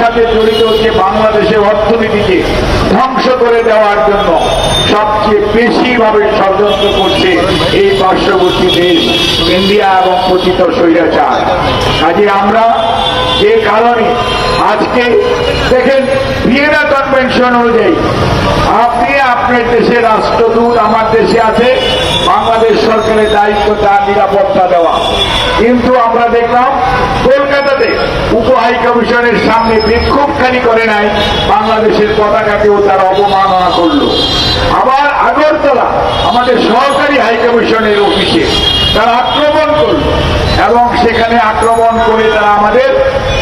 সাথে জড়িত হচ্ছে বাংলাদেশের অর্থনীতিকে ধ্বংস করে দেওয়ার জন্য সবচেয়ে বেশি ভাবে ষড়যন্ত্র করছে এই পার্শ্ববর্তী দেশ, ইন্ডিয়া এবং পতিত স্বৈরাচার। কাজে আমরা যে কারণে আজকে দেখেন ভিয়েনা কনভেনশন অনুযায়ী আপনি আপনার দেশের রাষ্ট্রদূত আমার দেশে আছে বাংলাদেশ সরকারের দায়িত্ব তার নিরাপত্তা দেওয়া। কিন্তু আমরা দেখলাম, কলকাতাতে উপ হাই কমিশনের সামনে বিক্ষোভখানি করে নাই, বাংলাদেশের পতাকাকেও তারা অবমাননা করল। আবার আগরতলা, আমাদের সরকারি হাই কমিশনের অফিসে তারা আক্রমণ করল, এবং সেখানে আক্রমণ করে তারা আমাদের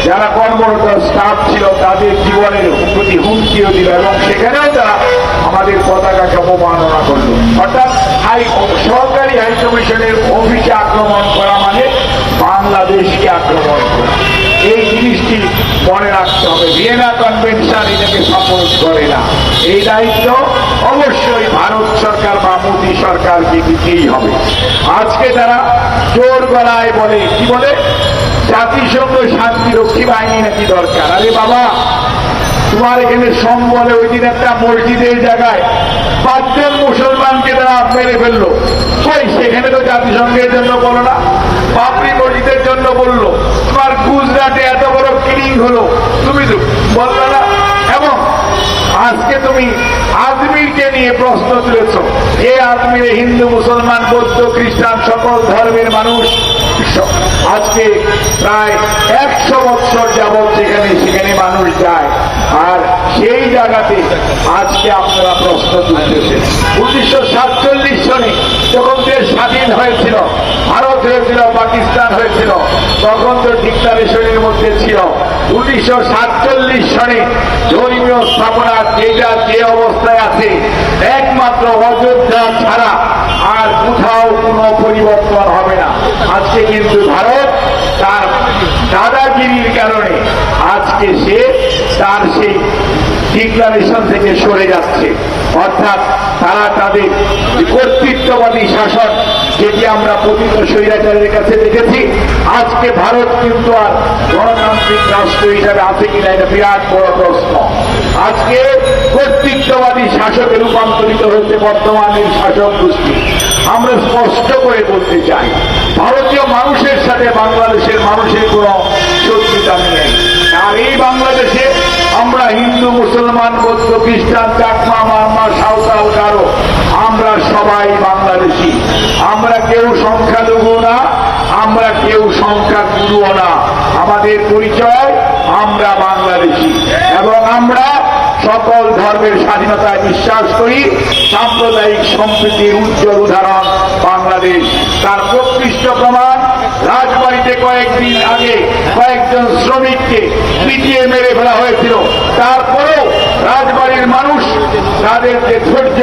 যারা কর্মরত স্টাফ ছিল, তাদের জীবনের প্রতি হুমকিও দিল এবং সেখানেও তারা আমাদের পতাকাকে অবমাননা করল। অর্থাৎ হাই সরকারি হাই কমিশনের অফিসে আক্রমণ করা মানে বাংলাদেশকে আক্রমণ করা। এই জিনিসটি মনে রাখতে হবে। ভিয়েনা কনভেনশন এটাকে সাপোর্ট করে না। এই দায়িত্ব অবশ্যই ভারত সরকার বা মোদী সরকারকে দিতেই হবে। আজকে তারা জোর গলায় বলে, কি বলে? জাতিসংঘ শান্তিরক্ষী বাহিনী নাকি দরকার? আরে বাবা, তোমার এখানে সম বলে ওই দিন একটা মসজিদের জায়গায় পাঁচজন মুসলমানকে তারা মেরে ফেলল। কই, সেখানে তো জাতিসংঘের জন্য বলো না বাবরি মসজিদের জন্য বলল। তোমার গুজরাটে এত বড় কিলিং হলো, তুমি তো বলল না? এবং আজকে তুমি আজমিরকে নিয়ে প্রশ্ন তুলেছ। এ আজমিরে হিন্দু, মুসলমান, বৌদ্ধ, খ্রিস্টান, সকল ধর্মের মানুষ আজকে প্রায় একশো বছর যাবৎ সেখানে সেখানে মানুষ যায়, আর সেই জায়গাতে আজকে আপনারা প্রশ্ন তুলতেছেন উনিশশো সাতচল্লিশ সনে যখন দেশ স্বাধীন হয়েছিল, ভারত হয়েছিল, পাকিস্তান হয়েছিল, তখন তো ডিক্লারেশনের মধ্যে ছিল। উনিশশো সাতচল্লিশ সনে ধর্মীয় স্থাপনা যেটা যে অবস্থায় আছে, একমাত্র অযোধ্যা ছাড়া আর কোথাও কোনো পরিবর্তন হবে না আজকে কিন্তু ভারত তার দাদাগিরির কারণে আজকে সে তার সেই ডিক্লারেশন থেকে সরে যাচ্ছে। অর্থাৎ তারা তাদের কর্তৃত্ববাদী শাসন যেটি আমরা পতিত স্বৈরাচারের কাছে দেখেছি, আজকে ভারত কিন্তু আর গণতান্ত্রিক রাষ্ট্র হিসাবে আছে কিনা এটা বিরাট বড় প্রশ্ন। আজকে কর্তৃত্ববাদী শাসকে রূপান্তরিত হয়েছে বর্তমানের শাসক গোষ্ঠী। আমরা স্পষ্ট করে বলতে চাই, ভারতীয় মানুষের সাথে বাংলাদেশের মানুষের কোনো শত্রুতা নেই। আর এই বাংলাদেশে আমরা হিন্দু, মুসলমান, বৌদ্ধ, খ্রিস্টান, চাকমা, মারমা, সাঁওতাল কারও আমরা সবাই বাংলাদেশি। আমরা কেউ সংখ্যালঘু না, আমরা কেউ সংখ্যা গুরুও না। আমাদের পরিচয়, আমরা বাংলাদেশি। এবং আমরা সকল ধর্মের স্বাধীনতায় বিশ্বাস করি, সাম্প্রদায়িক সম্প্রীতির উজ্জ্বল উদাহরণ বাংলাদেশ। তার প্রকৃষ্ট প্রমাণ, রাজবাড়িতে কয়েকদিন আগে কয়েকজন শ্রমিককে পিটিয়ে মেরে ফেলা হয়েছিল। তারপরেও রাজবাড়ির মানুষ তাদের যে ধৈর্য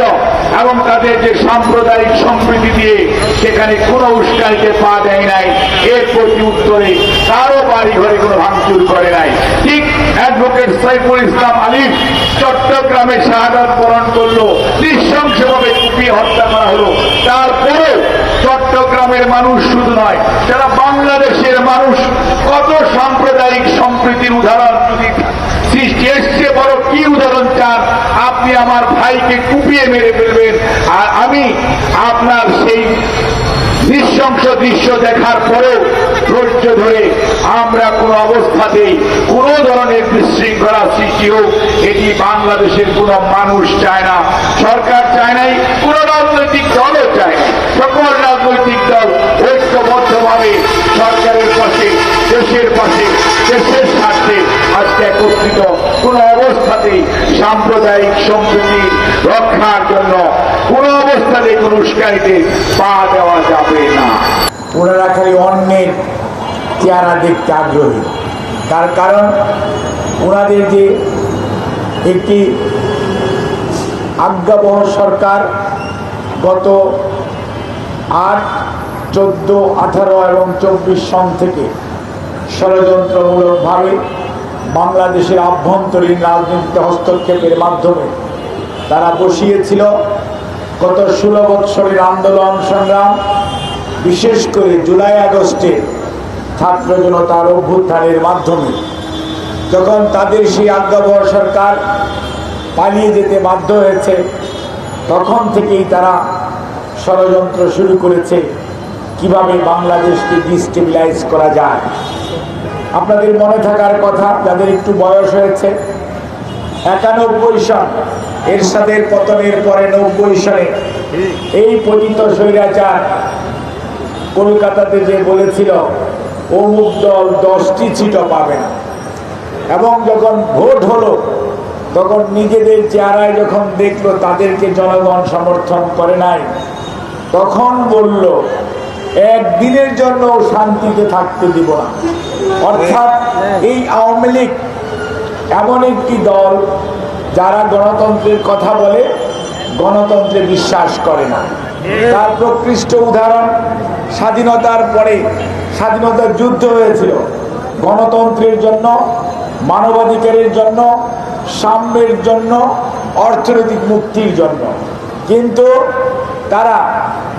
এবং তাদের যে সাম্প্রদায়িক সম্প্রীতি দিয়ে সেখানে কোনো উস্কানিতে পা দেয় নাই, এর প্রতি উত্তরে কারও বাড়ি ঘরে কোনো ভাঙচুর করে নাই। ঠিক সাইফুল ইসলাম আলিম চট্টগ্রামে শাহাদাত বরণ করল। নৃশংসভাবে কুপিয়ে হত্যা করা হলো। তারপরেও চট্টগ্রামের মানুষ শুধু নয়, যারা বাংলাদেশের মানুষ, কত সাম্প্রদায়িক সম্প্রীতির উদাহরণ যদি সৃষ্টি এসছে, বড় কি উদাহরণ চান? আপনি আমার ভাইকে কুপিয়ে মেরে ফেলবেন। আর আমি আপনার সেই নৃশংস দৃশ্য দেখার পরেও ধৈর্য ধরে আমরা কোন অবস্থাতেই কোন ধরনের বিশৃঙ্খলা সৃষ্টি হোক, এটি বাংলাদেশের কোন মানুষ চায় না, সরকার চায় নাই, কোন রাজনৈতিক দলও চায় সকল রাজনৈতিক দল ঐক্যবদ্ধভাবে সরকারের পাশে, দেশের পাশে, দেশের স্বার্থে আজকে একত্রিত। কোন অবস্থাতেই সাম্প্রদায়িক সম্প্রীতি রক্ষার জন্য কোন অবস্থাতেই কোন উস্কানিতে পা দেওয়া যাবে না। ওনারা খালি অন্যের চেহারা দেখতে আগ্রহী। তার কারণ ওনাদের যে একটি আজ্ঞাবহ সরকার গত আট, চোদ্দ, আঠারো এবং চব্বিশ সন থেকে ষড়যন্ত্রমূলকভাবে বাংলাদেশের আভ্যন্তরীণ রাজনীতিতে হস্তক্ষেপের মাধ্যমে তারা বসিয়েছিল। গত ষোলো বৎসরের আন্দোলন সংগ্রাম, বিশেষ করে জুলাই আগস্টে ছাত্র জনতার অভ্যুত্থানের মাধ্যমে যখন তাদের সেই আজ্ঞাবহ সরকার পালিয়ে যেতে বাধ্য হয়েছে, তখন থেকেই তারা ষড়যন্ত্র শুরু করেছে কীভাবে বাংলাদেশকে ডিস্টেবিলাইজ করা যায়। আপনাদের মনে থাকার কথা, যাদের একটু বয়স হয়েছে, একানব্বই সন এরশাদের পতনের পরে নব্বই সনে এই পতিত স্বৈরাচার কলকাতাতে যে বলেছিল অমুক দল দশটি ছিটো পাবে না। এবং যখন ভোট হলো, তখন নিজেদের চেহারায় যখন দেখল তাদেরকে জনগণ সমর্থন করে নাই, তখন বলল একদিনের জন্য শান্তিতে থাকতে দিব না। অর্থাৎ এই আওয়ামী লীগ এমন একটি দল যারা গণতন্ত্রের কথা বলে গণতন্ত্রে বিশ্বাস করে না। তার প্রকৃষ্ট উদাহরণ স্বাধীনতার পরে স্বাধীনতার যুদ্ধ হয়েছিল। গণতন্ত্রের জন্য, মানবাধিকারের জন্য, সাম্যের জন্য, অর্থনৈতিক মুক্তির জন্য। কিন্তু তারা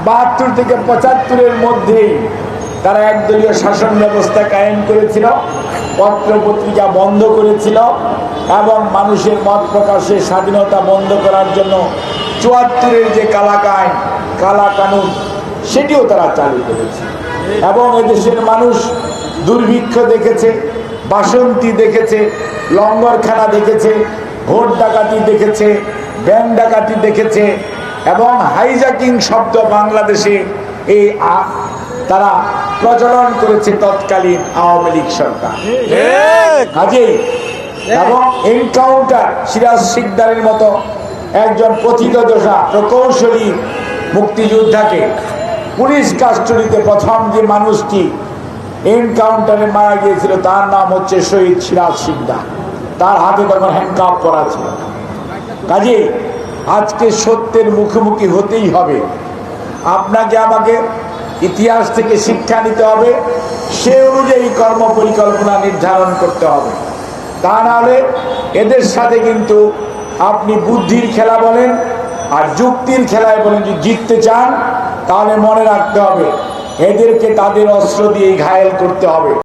বাহাত্তর থেকে পঁচাত্তরের মধ্যেই তারা একদলীয় শাসন ব্যবস্থা কায়েম করেছিল, পত্র পত্রিকা বন্ধ করেছিল এবং মানুষের মত প্রকাশের স্বাধীনতা বন্ধ করার জন্য চুয়াত্তরের যে কালাকায় কালা কানুন সেটিও তারা চালু করেছে। এবং এদেশের মানুষ দুর্ভিক্ষ দেখেছে বাসন্তী দেখেছে লঙ্গরখানা দেখেছে ভোট ডাকাতি দেখেছে ব্যাংক ডাকাতি দেখেছে এবং হাইজাকিং শব্দ বাংলাদেশে এই তারা প্রচলন করেছে তৎকালীন আওয়ামী লীগ সরকার। কাজেই এবং এনকাউন্টার সিরাজ সিকদারের মতো একজন পথিত দশা প্রকৌশলী মুক্তিযোদ্ধাকে পুলিশ কাস্টডিতে প্রথম যে মানুষটি এনকাউন্টারে মারা গিয়েছিল, তার নাম হচ্ছে শহীদ সিরাজ সিকদার। তার হাতে তখন হ্যান্ডকাপ করা ছিল। কাজে আজকে সত্যের মুখোমুখি হতেই হবে। আপনাকে আমাকে ইতিহাস থেকে শিক্ষা নিতে হবে। সে অনুযায়ী কর্ম পরিকল্পনা নির্ধারণ করতে হবে। তা নাহলে এদের সাথে কিন্তু আপনি বুদ্ধির খেলা বলেন আর যুক্তির খেলায় বলেন যে জিততে চান, তাহলে মনে রাখতে হবে এদেরকে তাদের অস্ত্র দিয়ে ঘায়েল করতে হবে।